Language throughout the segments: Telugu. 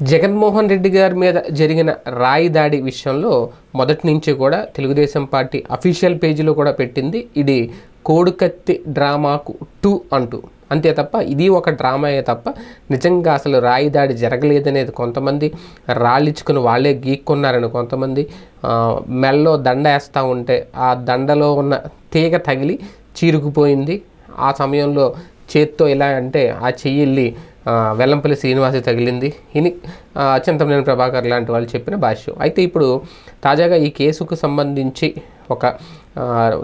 జగన్మోహన్ రెడ్డి గారి మీద జరిగిన రాయి దాడి విషయంలో మొదటి నుంచి కూడా తెలుగుదేశం పార్టీ అఫీషియల్ పేజీలో కూడా పెట్టింది. ఇది కోడుకత్తి డ్రామాకు టూ అంటూ. అంతే తప్ప ఇది ఒక డ్రామాయే తప్ప నిజంగా అసలు రాయి దాడి జరగలేదనేది కొంతమంది రాళ్ళిచ్చుకుని వాళ్ళే గీక్కున్నారని కొంతమంది మెల్లో దండ వేస్తూ ఉంటే ఆ దండలో ఉన్న తీగ తగిలి చీరుకుపోయింది. ఆ సమయంలో చేత్తో ఇలా అంటే ఆ చెయ్యి వెల్లంపల్లి శ్రీనివాసి తగిలింది. ఇని ఆ, ప్రభాకర్ లాంటి వాళ్ళు చెప్పిన భాష్యం. అయితే ఇప్పుడు తాజాగా ఈ కేసుకు సంబంధించి ఒక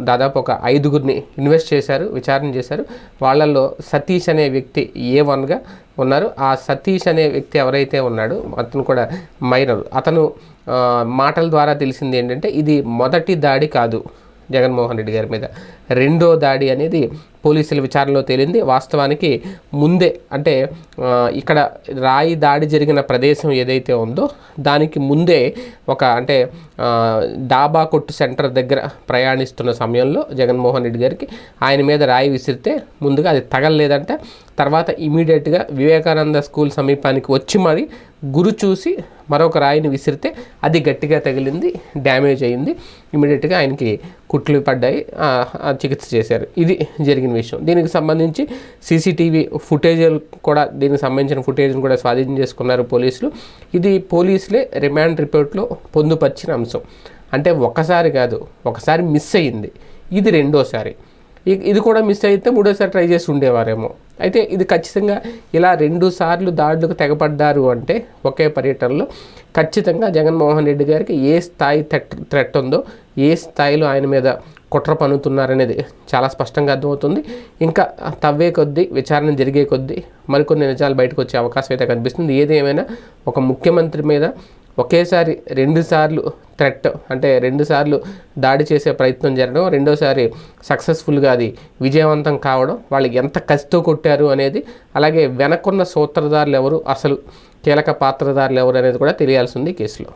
దాదాపు ఒక ఐదుగురిని ఇన్వెస్ట్ చేశారు విచారణ చేశారు. వాళ్ళల్లో సతీష్ అనే వ్యక్తి ఏ వన్గా ఉన్నారు. ఆ సతీష్ అనే వ్యక్తి ఎవరైతే ఉన్నాడో అతను కూడా మైనర్. అతను మాటల ద్వారా తెలిసింది ఏంటంటే ఇది మొదటి దాడి కాదు జగన్మోహన్ రెడ్డి గారి మీద. రెండో దాడి అనేది పోలీసుల విచారణలో తేలింది. వాస్తవానికి ముందే అంటే ఇక్కడ రాయి దాడి జరిగిన ప్రదేశం ఏదైతే ఉందో దానికి ముందే ఒక అంటే డాబా కొట్టు సెంటర్ దగ్గర ప్రయాణిస్తున్న సమయంలో జగన్మోహన్ రెడ్డి గారికి ఆయన మీద రాయి విసిరితే ముందుగా అది తగలలేదంటే తర్వాత ఇమీడియట్గా వివేకానంద స్కూల్ సమీపానికి వచ్చి మరి గురు చూసి మరొక రాయిని విసిరితే అది గట్టిగా తగిలింది డ్యామేజ్ అయింది. ఇమీడియట్గా ఆయనకి కుట్లు పడ్డాయి ఆ, చికిత్స చేశారు. ఇది జరిగిన విషయం. దీనికి సంబంధించి సీసీటీవీ ఫుటేజ్ కూడా దీనికి సంబంధించిన ఫుటేజ్ని కూడా స్వాధీనం చేసుకున్నారు పోలీసులు. ఇది పోలీసులే రిమాండ్ రిపోర్ట్లో పొందుపరిచిన అంశం. అంటే ఒకసారి కాదు ఒకసారి మిస్ అయ్యింది. ఇది రెండోసారి. ఇది కూడా మిస్ అయితే మూడోసారి ట్రై చేసి ఉండేవారేమో. అయితే ఇది ఖచ్చితంగా ఇలా రెండు సార్లు దాడులకు తెగపడ్డారు అంటే ఒకే పర్యటనలో ఖచ్చితంగా జగన్మోహన్ రెడ్డి గారికి ఏ స్థాయి థ్రెట్ ఉందో ఏ స్థాయిలో ఆయన మీద కుట్ర పన్నుతున్నారనేది చాలా స్పష్టంగా అర్థమవుతుంది. ఇంకా తవ్వే కొద్దీ విచారణ జరిగే కొద్దీ మరికొన్ని నిజాలు బయటకు వచ్చే అవకాశం అయితే కనిపిస్తుంది. ఏదేమైనా ఒక ముఖ్యమంత్రి మీద ఒకేసారి రెండుసార్లు థ్రెట్ అంటే రెండుసార్లు దాడి చేసే ప్రయత్నం జరగడం రెండోసారి సక్సెస్ఫుల్గా అది విజయవంతం కావడం వాళ్ళు ఎంత కసితో కొట్టారు అనేది అలాగే వెనకున్న సూత్రధారులు ఎవరు అసలు కీలక పాత్రధారులు ఎవరు అనేది కూడా తెలియాల్సింది కేసులో.